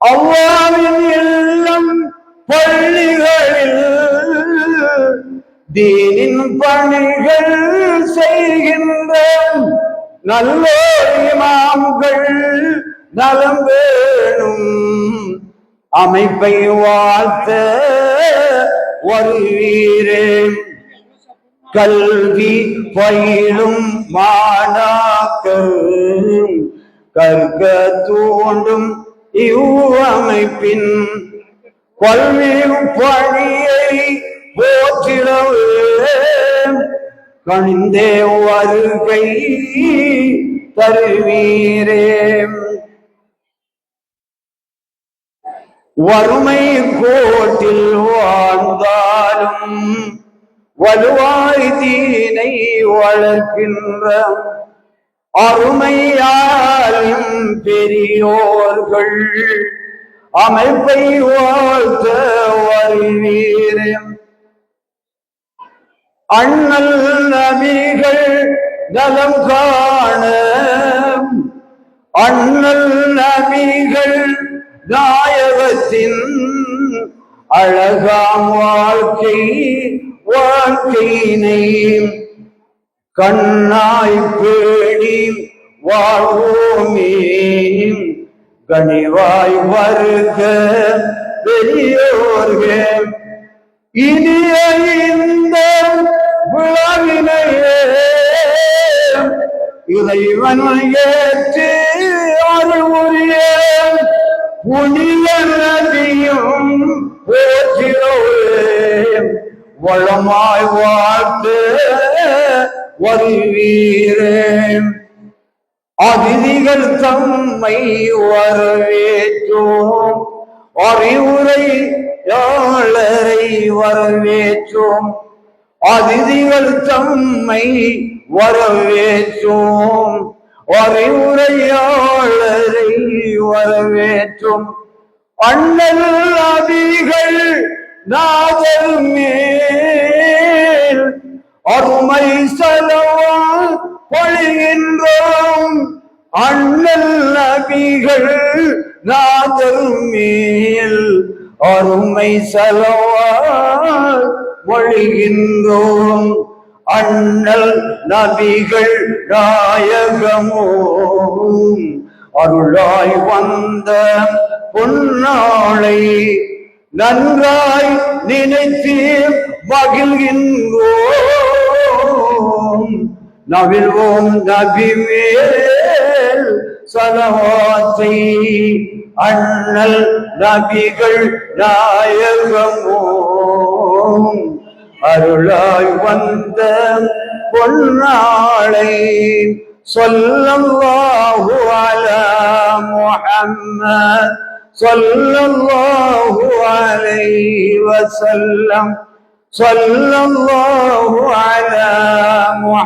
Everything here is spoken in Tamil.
அவ்வாவின் இல்லம் பள்ளிகளில் தீனின் பணிகள் செய்கின்ற நல்ல இமாம்கள் நலம் வேணும். அமைப்பை வாழ்த்த வருவீரேன் கல்வி பயிலும் மாணாக்கர் கற்க தூண்டும் இவ்வமைப்பின் பல்வேறு பணியை போற்றிடவே கணிந்தே வருகை தருவீரே. வறுமை கோட்டில் வாழ்ந்தாலும் வலுவாய் தீனை வளர்க்கின்ற அருமையாலும் பெரியோர்கள் அமைப்பை வாழ்த்த வருவீரம் அண்ணல் நபிகள் நலம் காண அண்ணல் நபிகள் நாயகத்தின் அழகாம் வாழ்க்கை வாழ்க்கையினை கண்ணாய் பேணி வாழ்வோமே கனிவாய் வருக பெரியோர்கள் இனிய இந்த விழாவினையே இறைவன் ஏற்று அருள் உரிய புனித நதியும் போற்றினோரே வளமாய் வாழ்த்து வருவீரே. அதிதிகள் தம்மை வரவேற்றோம். அறிவுரை யாளரை வரவேற்றோம். அதிதிகள் தம்மை வரவேற்றோம். அறிவுரையாளரை வரவேற்றும். அண்ணல் அபிகள் நாதல் மே அருமை செலவா பொழிகின்றோம். அண்ணல் நபிகள் நாதர் மேல் அருமை செலவால் பொழிகின்றோம். அண்ணல் நபிகள் நாயகமோம் அருளாய் வந்த பொன்னாளை நன்றாய் நினைத்து மகிழ்கின்றோம். நவிழ்வோம் நவிழ்வோம் நபி மேல் சலவாத்தை. அண்ணல் நபிகள் நாயகமோம் அருளாய் வந்த பொன்னாளை. சொல்லல்லாஹு அலா முஹம்மத் சொல்லல்லாஹு அலைஹி வஸல்லம். சொல்லல்லாஹு